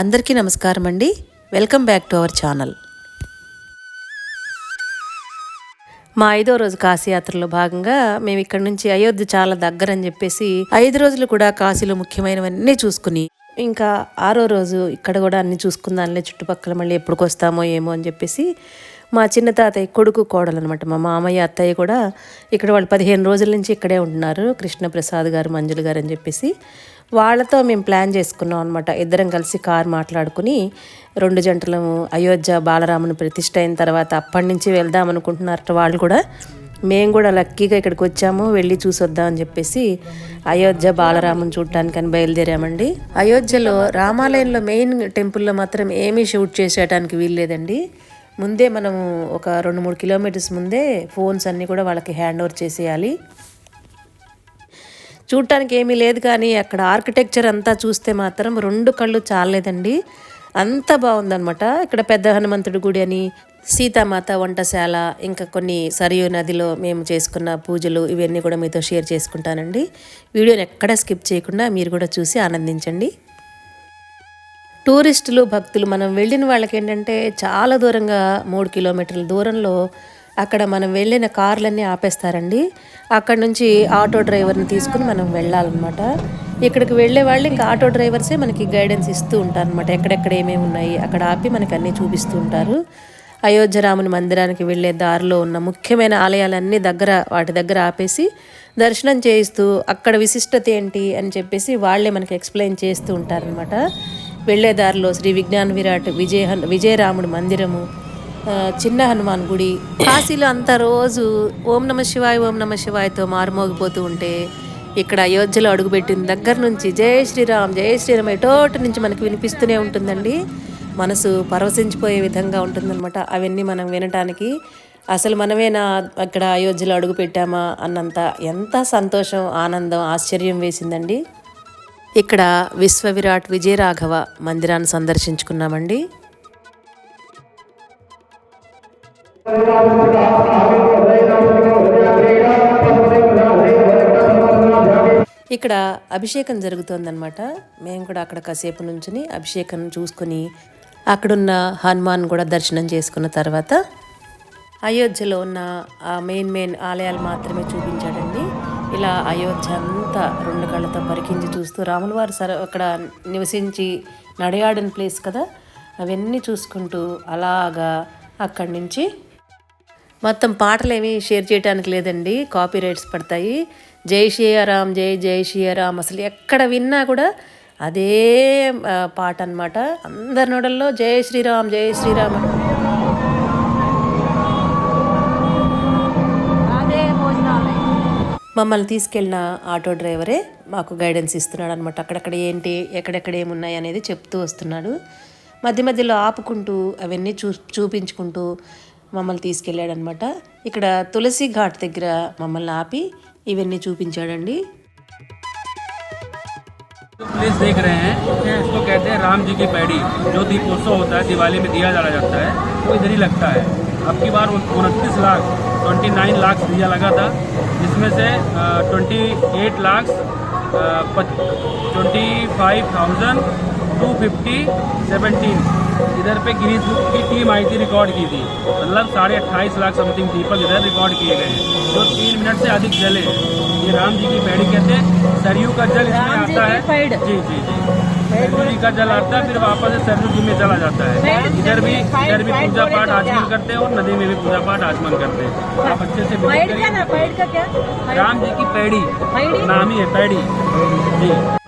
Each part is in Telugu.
అందరికీ నమస్కారం అండి. Welcome back to our channel మా ఐదో రోజు కాశీయాత్రలో భాగంగా మేము ఇక్కడ నుంచి అయోధ్య చాలా దగ్గర అని చెప్పేసి ఐదు రోజులు కూడా కాశీలో ముఖ్యమైనవన్నీ చూసుకుని ఇంకా ఆరో రోజు ఇక్కడ కూడా అన్ని చూసుకుందాంలే చుట్టుపక్కల మళ్ళీ ఎప్పుడుకి వస్తామో ఏమో అని చెప్పేసి మా చిన్న తాతయ్య కొడుకు కోడలు అనమాట మా మామయ్య అత్తయ్య కూడా ఇక్కడ వాళ్ళు పదిహేను రోజుల నుంచి ఇక్కడే ఉంటున్నారు కృష్ణప్రసాద్ గారు మంజులు గారు అని చెప్పేసి. వాళ్ళతో మేము ప్లాన్ చేసుకున్నాం అనమాట ఇద్దరం కలిసి కార్ మాట్లాడుకుని రెండు జంటలము అయోధ్య బాలరాముని ప్రతిష్ట అయిన తర్వాత అప్పటి నుంచి వెళ్దాం అనుకుంటున్నారట వాళ్ళు కూడా. మేము కూడా లక్కీగా ఇక్కడికి వచ్చాము వెళ్ళి చూసొద్దాం అని చెప్పేసి అయోధ్య బాలరాముని చూడటానికి అని బయలుదేరామండి. అయోధ్యలో రామాలయంలో మెయిన్ టెంపుల్లో మాత్రం ఏమీ షూట్ చేసేయడానికి వీల్లేదండి ముందే మనము ఒక రెండు మూడు కిలోమీటర్స్ ముందే ఫోన్స్ అన్నీ కూడా వాళ్ళకి హ్యాండ్ ఓవర్ చేసేయాలి. చూడటానికి ఏమీ లేదు కానీ అక్కడ ఆర్కిటెక్చర్ అంతా చూస్తే మాత్రం రెండు కళ్ళు చాలలేదండి. అంత బాగుందనమాట ఇక్కడ పెద్ద హనుమంతుడి గుడి అని సీతామాత వంటశాల ఇంకా కొన్ని సరియు నదిలో మేము చేసుకున్న పూజలు ఇవన్నీ కూడా మీతో షేర్ చేసుకుంటానండి. వీడియోని ఎక్కడ స్కిప్ చేయకుండా మీరు కూడా చూసి ఆనందించండి. టూరిస్టులు భక్తులు మనం వెళ్ళిన వాళ్ళకి ఏంటంటే చాలా దూరంగా మూడు కిలోమీటర్ల దూరంలో అక్కడ మనం వెళ్ళిన కార్లన్నీ ఆపేస్తారండి. అక్కడ నుంచి ఆటో డ్రైవర్ని తీసుకుని మనం వెళ్ళాలన్నమాట. ఇక్కడికి వెళ్ళే వాళ్ళు ఇంకా ఆటో డ్రైవర్సే మనకి గైడెన్స్ ఇస్తూ ఉంటారు అనమాట ఎక్కడెక్కడ ఏమేమి ఉన్నాయి అక్కడ ఆపి మనకు అన్నీ చూపిస్తూ ఉంటారు. అయోధ్య రాముని మందిరానికి వెళ్ళే దారిలో ఉన్న ముఖ్యమైన ఆలయాలన్నీ దగ్గర వాటి దగ్గర ఆపేసి దర్శనం చేయిస్తూ అక్కడ విశిష్టత ఏంటి అని చెప్పేసి వాళ్ళే మనకి ఎక్స్ప్లెయిన్ చేస్తూ ఉంటారనమాట వెళ్ళే దారిలో శ్రీ విజ్ఞాన విరాట్ విజయ విజయరాముడి మందిరము చిన్న హనుమాన్ గుడి. కాశీలో అంతా రోజు ఓం నమ శివాయ ఓం నమ శివాయతో మారుమోగిపోతూ ఉంటే ఇక్కడ అయోధ్యలో అడుగుపెట్టిన దగ్గర నుంచి జై శ్రీరామ్ జై శ్రీరామ్ ఎటోటి నుంచి మనకి వినిపిస్తూనే ఉంటుందండి. మనసు పరవశించిపోయే విధంగా ఉంటుందన్నమాట. అవన్నీ మనం వినటానికి అసలు మనమేనా అక్కడ అయోధ్యలో అడుగు పెట్టామా అన్నంత ఎంత సంతోషం ఆనందం ఆశ్చర్యం వేసిందండి. ఇక్కడ విశ్వ విరాట్ విజయరాఘవ మందిరాన్ని సందర్శించుకున్నామండి. ఇక్కడ అభిషేకం జరుగుతోందనమాట మేము కూడా అక్కడ కాసేపు నుంచుని అభిషేకం చూసుకుని అక్కడున్న హనుమాన్ కూడా దర్శనం చేసుకున్న తర్వాత అయోధ్యలో ఉన్న ఆ మెయిన్ మెయిన్ ఆలయాలు మాత్రమే చూపించాడండి. ఇలా అయోధ్య అంతా రెండు కళ్ళతో పరికించి చూస్తూ రాముల వారు సర అక్కడ నివసించి నడయాడిన ప్లేస్ కదా? అవన్నీ చూసుకుంటూ అలాగా అక్కడి నుంచి మొత్తం పాటలు ఏమీ షేర్ చేయడానికి లేదండి. కాపీ రైట్స్ పడతాయి. జై శ్రీరామ్ జై జై శ్రీరామ్. అసలు ఎక్కడ విన్నా కూడా అదే పాట అన్నమాట అందరి నోడల్లో జై శ్రీరామ్ జై శ్రీరామ్. మమ్మల్ని తీసుకెళ్ళిన ఆటో డ్రైవరే మాకు గైడెన్స్ ఇస్తున్నాడు అనమాట అక్కడక్కడ ఏంటి ఎక్కడెక్కడ ఏమున్నాయి అనేది చెప్తూ వస్తున్నాడు. మధ్య మధ్యలో ఆపుకుంటూ అవన్నీ చూ చూపించుకుంటూ మమ్మల్ని తీసుకెళ్ళాడు అనమాట ఇక్కడ తులసి ఘాట్ దగ్గర మమ్మల్ని ఆపి ఇవన్నీ చూపించాడండి जो प्लेस देख रहे हैं इसको कहते हैं राम जी की पैड़ी जो दीपोत्सव होता है दिवाली में दिया जला जाता है वो इधर ही लगता है अब की बार उनतीस लाख ट्वेंटी नाइन लाख दिया लगा था जिसमें से twenty eight lakh twenty five thousand two fifty seventeen इधर पे गिनीज बुक की टीम आई थी रिकॉर्ड की थी। मतलब साढ़े अट्ठाईस लाख समथिंग दीपक इधर रिकॉर्ड किए गए हैं। जो तीन मिनट से अधिक जले। ये राम जी की पैड़ी कहते हैं सरयू का जल इसमें आता है। जी जी जी। सरयू जी का जल आता है फिर वापस सरयू जी में चला जाता है। इधर भी इधर भी पूजा पाठ आचमन करते हैं और नदी में भी पूजा पाठ आचमन करते हैं। आप अच्छे से विज़िट का क्या? राम जी की पैड़ी? नाम ही है पैड़ी। जी।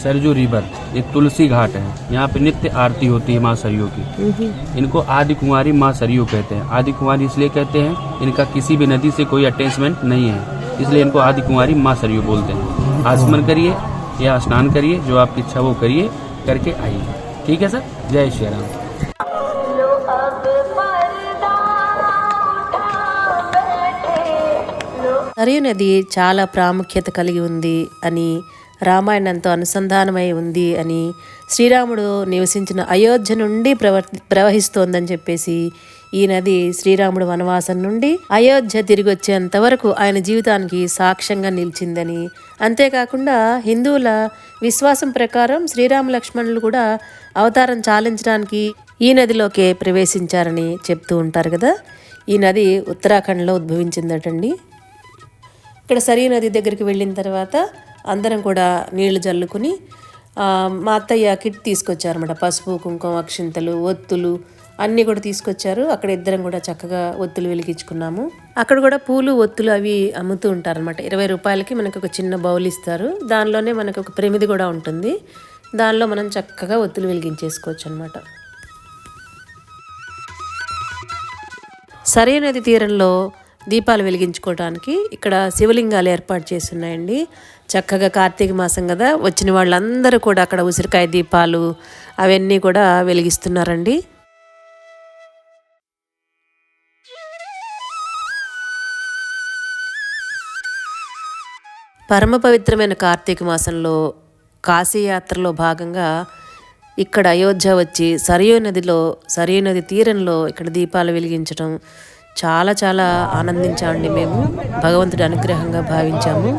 सरजू रिवर एक तुलसी घाट है यहाँ पे नित्य आरती होती है माँ सरयू की इनको आदि कुंवारी माँ सरयू कहते हैं आदि कुंवारी इसलिए कहते हैं इनका किसी भी नदी से कोई अटैचमेंट नहीं है इसलिए इनको आदि कुंवारी माँ सरयू बोलते हैं आचमन करिए या स्नान करिए जो आपकी इच्छा वो करिए करके आइए ठीक है सर जय श्री राम సరియు నది చాలా ప్రాముఖ్యత కలిగి ఉంది అని రామాయణంతో అనుసంధానమై ఉంది అని శ్రీరాముడు నివసించిన అయోధ్య నుండి ప్రవర్తి ప్రవహిస్తోందని చెప్పేసి ఈ నది శ్రీరాముడు వనవాసం నుండి అయోధ్య తిరిగి వచ్చేంత వరకు ఆయన జీవితానికి సాక్ష్యంగా నిలిచిందని. అంతేకాకుండా హిందువుల విశ్వాసం ప్రకారం శ్రీరామ లక్ష్మణులు కూడా అవతారం చాలించడానికి ఈ నదిలోకే ప్రవేశించారని చెప్తూ ఉంటారు కదా. ఈ నది ఉత్తరాఖండ్లో ఉద్భవించిందటండి. ఇక్కడ సరీ నది దగ్గరికి వెళ్ళిన తర్వాత అందరం కూడా నీళ్ళు జల్లుకుని మా అత్తయ్య కిట్ తీసుకొచ్చారన్నమాట. పసుపు కుంకుమ అక్షింతలు ఒత్తులు అన్నీ కూడా తీసుకొచ్చారు. అక్కడ ఇద్దరం కూడా చక్కగా ఒత్తులు వెలిగించుకున్నాము. అక్కడ కూడా పూలు ఒత్తులు అవి అమ్ముతూ ఉంటారనమాట ఇరవై రూపాయలకి మనకు ఒక చిన్న బౌల్ ఇస్తారు. దానిలోనే మనకు ఒక ప్రమిది కూడా ఉంటుంది. దానిలో మనం చక్కగా ఒత్తులు వెలిగించేసుకోవచ్చు అనమాట సరే నది తీరంలో దీపాలు వెలిగించుకోవడానికి ఇక్కడ శివలింగాలు ఏర్పాటు చేసి ఉన్నాయండి చక్కగా కార్తీక మాసం కదా వచ్చిన వాళ్ళందరూ కూడా అక్కడ ఉసిరికాయ దీపాలు అవన్నీ కూడా వెలిగిస్తున్నారండి. పరమ పవిత్రమైన కార్తీక మాసంలో కాశీయాత్రలో భాగంగా ఇక్కడ అయోధ్య వచ్చి సరియు నదిలో సరియు నది తీరంలో ఇక్కడ దీపాలు వెలిగించడం చాలా చాలా ఆనందించామండి మేము. భగవంతుడి అనుగ్రహంగా భావించాము.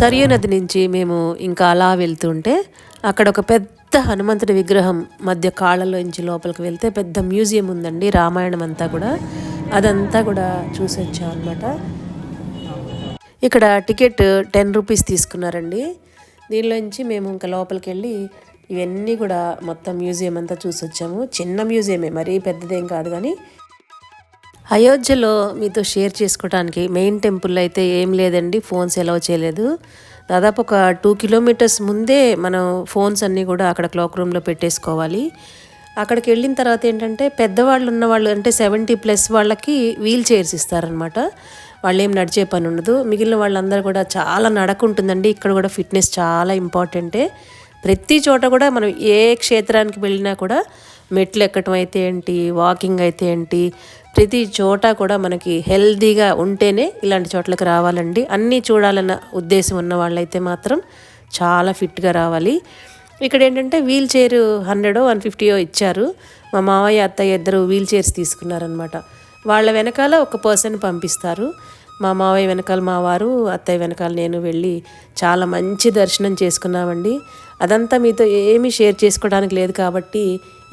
సరియు నది నుంచి మేము ఇంకా అలా వెళ్తుంటే అక్కడ ఒక పెద్ద హనుమంతుడి విగ్రహం మధ్య కాళ్ళలోంచి లోపలికి వెళ్తే పెద్ద మ్యూజియం ఉందండి రామాయణం అంతా కూడా. అదంతా కూడా చూసి అనమాట ఇక్కడ టికెట్ టెన్ రూపీస్ తీసుకున్నారండి. దీనిలోంచి మేము ఇంకా లోపలికి వెళ్ళి ఇవన్నీ కూడా మొత్తం మ్యూజియం అంతా చూసి వచ్చాము. చిన్న మ్యూజియమే మరీ పెద్దదేం కాదు కానీ అయోధ్యలో మీతో షేర్ చేసుకోవడానికి మెయిన్ టెంపుల్ అయితే ఏం లేదండి ఫోన్స్ ఎలా చేయలేదు. దాదాపు ఒక టూ కిలోమీటర్స్ ముందే మనం ఫోన్స్ అన్నీ కూడా అక్కడ క్లాక్ రూమ్లో పెట్టేసుకోవాలి. అక్కడికి వెళ్ళిన తర్వాత ఏంటంటే పెద్దవాళ్ళు ఉన్న వాళ్ళు అంటే సెవెంటీ ప్లస్ వాళ్ళకి వీల్ చైర్స్ ఇస్తారనమాట వాళ్ళు ఏం నడిచే పని ఉండదు. మిగిలిన వాళ్ళందరూ కూడా చాలా నడక ఉంటుందండి ఇక్కడ కూడా ఫిట్నెస్ చాలా ఇంపార్టెంటే. ప్రతి చోట కూడా మనం ఏ క్షేత్రానికి వెళ్ళినా కూడా మెట్లు ఎక్కటం అయితే ఏంటి? వాకింగ్ అయితే ఏంటి? ప్రతి చోట కూడా మనకి హెల్దీగా ఉంటేనే ఇలాంటి చోట్లకు రావాలండి. అన్నీ చూడాలన్న ఉద్దేశం ఉన్న వాళ్ళైతే మాత్రం చాలా ఫిట్గా రావాలి. ఇక్కడ ఏంటంటే వీల్ చైర్ హండ్రెడో వన్ ఫిఫ్టీయో ఇచ్చారు. మా మావయ్య అత్తయ్య ఇద్దరు వీల్ చైర్స్ తీసుకున్నారనమాట వాళ్ళ వెనకాల ఒక పర్సన్ పంపిస్తారు. మా మావయ్య వెనకాల మా వారు అత్తయ్య వెనకాల నేను వెళ్ళి చాలా మంచి దర్శనం చేసుకున్నామండి. అదంతా మీతో ఏమీ షేర్ చేసుకోవడానికి లేదు కాబట్టి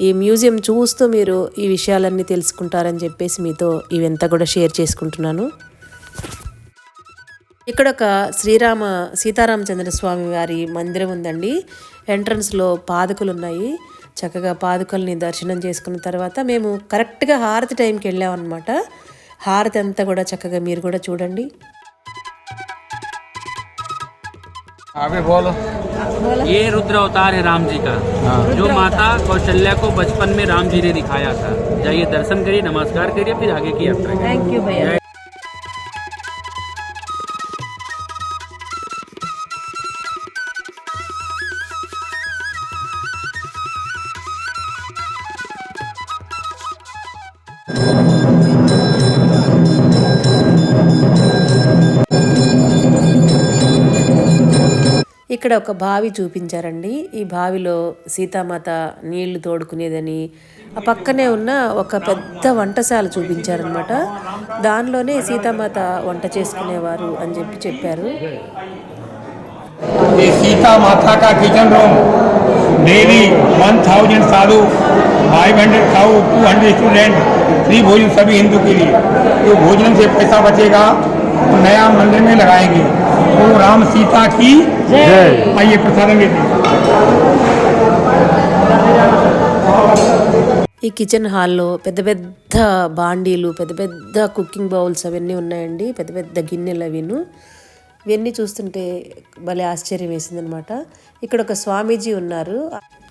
ఈ మ్యూజియం చూస్తూ మీరు ఈ విషయాలన్నీ తెలుసుకుంటారని చెప్పేసి మీతో ఇవంతా కూడా షేర్ చేసుకుంటున్నాను. ఇక్కడ ఒక శ్రీరామ సీతారామచంద్ర స్వామి వారి మందిరం ఉందండి. ఎంట్రన్స్లో పాదుకలు ఉన్నాయి చక్కగా పాదుకల్ని దర్శనం చేసుకున్న తర్వాత మేము కరెక్ట్గా హారతి టైంకి వెళ్ళామన్నమాట. హారతి అంతా కూడా చక్కగా మీరు కూడా చూడండి. अभी बोलो। ये रुद्र अवतार है राम जी का। हाँ। जो माता कौशल्या को बचपन में राम जी ने दिखाया था। जाइए दर्शन करिए नमस्कार करिए फिर आगे की यात्रा थैंक यू भैया। ఇక్కడ ఒక బావి చూపించారండి ఈ బావిలో సీతామాత నీళ్లు తోడుకునేదని ఆ పక్కనే ఉన్న ఒక పెద్ద వంటశాల చూపించారనమాట దానిలోనే సీతామాత వంట చేసుకునేవారు అని చెప్పి చెప్పారు ये सीता माता का kitchen room daily one thousand साधु फाइव हंड्रेड खाओ टू हंड्रेड स्टूडेंट फ्री भोजन सभी हिंदू के लिए जो भोजन से पैसा बचेगा वो नया मंदिर में लगाएंगे वो राम सीता की आइए प्रसादम लेते हैं। ఈ కిచెన్ హాల్లో పెద్ద పెద్ద బాండీలు పెద్ద పెద్ద కుకింగ్ బౌల్స్ అవన్నీ ఉన్నాయండి పెద్ద పెద్ద గిన్నెలు అవిను ఇవన్నీ చూస్తుంటే భలే ఆశ్చర్యం వేసిందనమాట ఇక్కడ ఒక స్వామీజీ ఉన్నారు.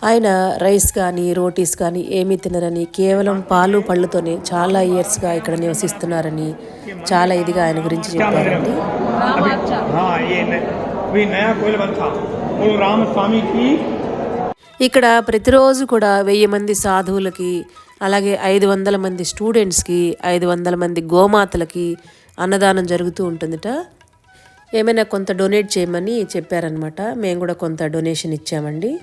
ఆయన రైస్ కానీ రోటీస్ కానీ ఏమీ తినరని కేవలం పాలు పళ్ళుతోనే చాలా ఇయర్స్గా ఇక్కడ నివసిస్తున్నారని చాలా ఇదిగా ఆయన గురించి చెప్పారండి. ఇక్కడ ప్రతిరోజు కూడా వెయ్యి మంది సాధువులకి అలాగే ఐదు వందల మంది స్టూడెంట్స్కి ఐదు వందల మంది గోమాతలకి అన్నదానం జరుగుతూ ఉంటుందిట. ఏమైనా కొంత డొనేట్ చేయమని చెప్పారనమాట మేము కూడా కొంత డొనేషన్ ఇచ్చామండి.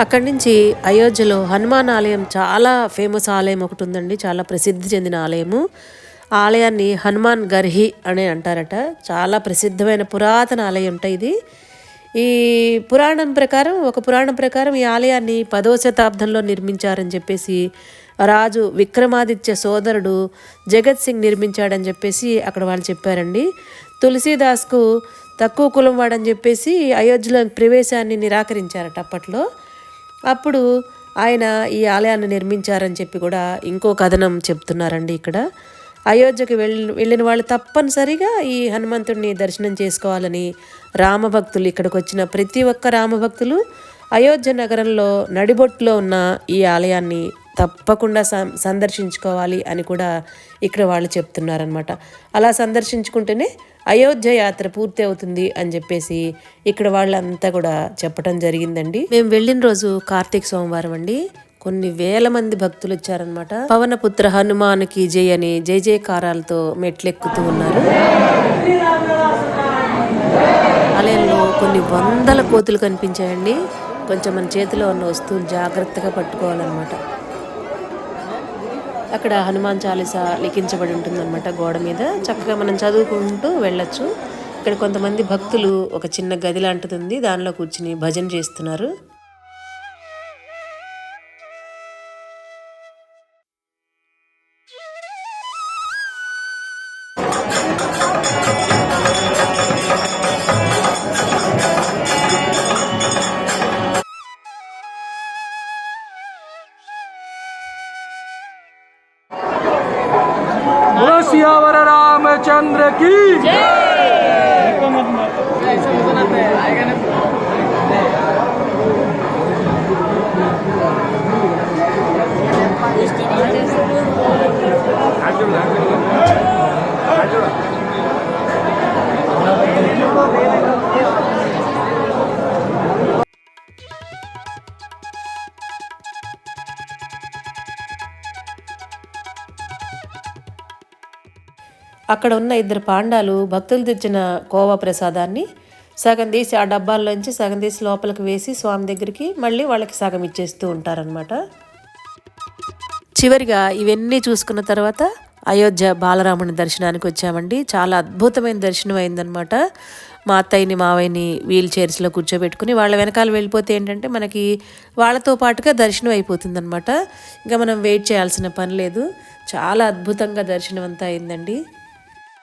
అక్కడి నుంచి అయోధ్యలో హనుమాన్ ఆలయం చాలా ఫేమస్ ఆలయం ఒకటి ఉందండి. చాలా ప్రసిద్ధి చెందిన ఆలయము. ఆలయాన్ని హనుమాన్ గర్హి అని అంటారట. చాలా ప్రసిద్ధమైన పురాతన ఆలయం అంట ఇది. ఈ పురాణం ప్రకారం ఒక పురాణం ప్రకారం ఈ ఆలయాన్ని పదో శతాబ్దంలో నిర్మించారని చెప్పేసి రాజు విక్రమాదిత్య సోదరుడు జగత్ సింగ్ నిర్మించాడని చెప్పేసి అక్కడ వాళ్ళు చెప్పారండి. తులసీదాస్కు తక్కువ కులం వాడని చెప్పేసి అయోధ్యలో ప్రవేశాన్ని నిరాకరించారట అప్పట్లో. అప్పుడు ఆయన ఈ ఆలయాన్ని నిర్మించారని చెప్పి కూడా ఇంకో కథనం చెప్తున్నారండి ఇక్కడ. అయోధ్యకు వెళ్ళి వెళ్ళిన వాళ్ళు తప్పనిసరిగా ఈ హనుమంతుడిని దర్శనం చేసుకోవాలని రామభక్తులు ఇక్కడికి వచ్చిన ప్రతి ఒక్క రామభక్తులు అయోధ్య నగరంలో నడిబొట్టులో ఉన్న ఈ ఆలయాన్ని తప్పకుండా స సందర్శించుకోవాలి అని కూడా ఇక్కడ వాళ్ళు చెప్తున్నారనమాట అలా సందర్శించుకుంటేనే అయోధ్య యాత్ర పూర్తి అవుతుంది అని చెప్పేసి ఇక్కడ వాళ్ళంతా కూడా చెప్పడం జరిగిందండి. మేము వెళ్ళిన రోజు కార్తీక సోమవారం అండి. కొన్ని వేల మంది భక్తులు వచ్చారనమాట పవనపుత్ర హనుమానికి జై అని జై జయకారాలతో మెట్లెక్కుతూ ఉన్నారు. ఆలయంలో కొన్ని వందల కోతులు కనిపించాయండి. కొంచెం మన చేతిలో ఉన్న వస్తువులు జాగ్రత్తగా పట్టుకోవాలన్నమాట. అక్కడ హనుమాన్ చాలీసా లిఖించబడి ఉంటుందన్నమాట గోడ మీద. చక్కగా మనం చదువుకుంటూ వెళ్ళొచ్చు. ఇక్కడ కొంతమంది భక్తులు ఒక చిన్న గది లాంటిది ఉంది దానిలో కూర్చుని భజన చేస్తున్నారు. అక్కడ ఉన్న ఇద్దరు పాండాలు భక్తులు తెచ్చిన కోవా ప్రసాదాన్ని సగం తీసి ఆ డబ్బాల్లోంచి సగం తీసి లోపలికి వేసి స్వామి దగ్గరికి మళ్ళీ వాళ్ళకి సగం ఇచ్చేస్తూ ఉంటారనమాట చివరిగా ఇవన్నీ చూసుకున్న తర్వాత అయోధ్య బాలరాముని దర్శనానికి వచ్చామండి. చాలా అద్భుతమైన దర్శనం అయిందనమాట మా అత్తయ్యని మావయ్యని వీల్ చైర్స్లో కూర్చోబెట్టుకుని వాళ్ళ వెనకాల వెళ్ళిపోతే ఏంటంటే మనకి వాళ్ళతో పాటుగా దర్శనం అయిపోతుందన్నమాట. ఇంకా మనం వెయిట్ చేయాల్సిన పని లేదు. చాలా అద్భుతంగా దర్శనం అంతా అయిందండి.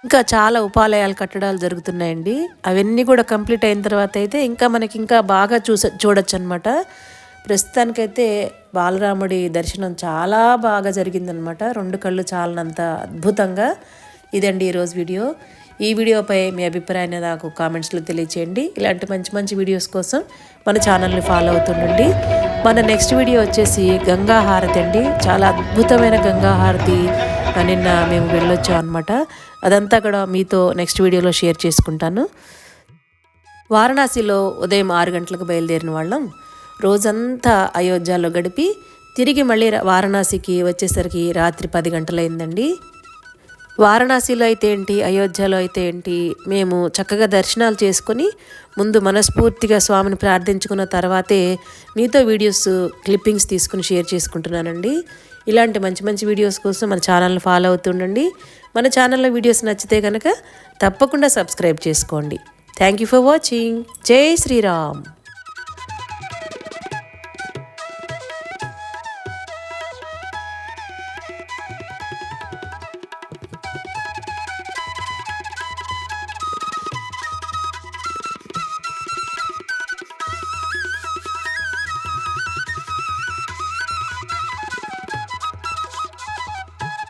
ఇంకా చాలా ఉపాలయాలు కట్టడాలు జరుగుతున్నాయండి. అవన్నీ కూడా కంప్లీట్ అయిన తర్వాత అయితే ఇంకా మనకి ఇంకా బాగా చూస చూడొచ్చు అనమాట ప్రస్తుతానికైతే బాలరాముడి దర్శనం చాలా బాగా జరిగిందనమాట రెండు కళ్ళు చాలనంత అద్భుతంగా ఇదండి ఈరోజు వీడియో. ఈ వీడియోపై మీ అభిప్రాయాన్ని నాకు కామెంట్స్లో తెలియచేయండి. ఇలాంటి మంచి మంచి వీడియోస్ కోసం మన ఛానల్ని ఫాలో అవుతుండండి. మన నెక్స్ట్ వీడియో వచ్చేసి గంగా హారతి అండి. చాలా అద్భుతమైన గంగా హారతి నిన్న మేము వెళ్ళొచ్చాం అనమాట అదంతా కూడా మీతో నెక్స్ట్ వీడియోలో షేర్ చేసుకుంటాను. వారణాసిలో ఉదయం ఆరు గంటలకు బయలుదేరిన వాళ్ళం. రోజంతా అయోధ్యలో గడిపి తిరిగి మళ్ళీ వారణాసికి వచ్చేసరికి రాత్రి పది గంటలైందండి. వారణాసిలో అయితే ఏంటి అయోధ్యలో అయితే ఏంటి మేము చక్కగా దర్శనాలు చేసుకొని ముందు మనస్ఫూర్తిగా స్వామిని ప్రార్థించుకున్న తర్వాతే మీతో వీడియోస్ క్లిప్పింగ్స్ తీసుకుని షేర్ చేసుకుంటున్నానండి. ఇలాంటి మంచి మంచి వీడియోస్ కోసం మన ఛానల్ని ఫాలో అవుతుండండి మన ఛానల్లో వీడియోస్ నచ్చితే కనుక తప్పకుండా సబ్స్క్రైబ్ చేసుకోండి. Thank you for watching. Jai Shri Ram.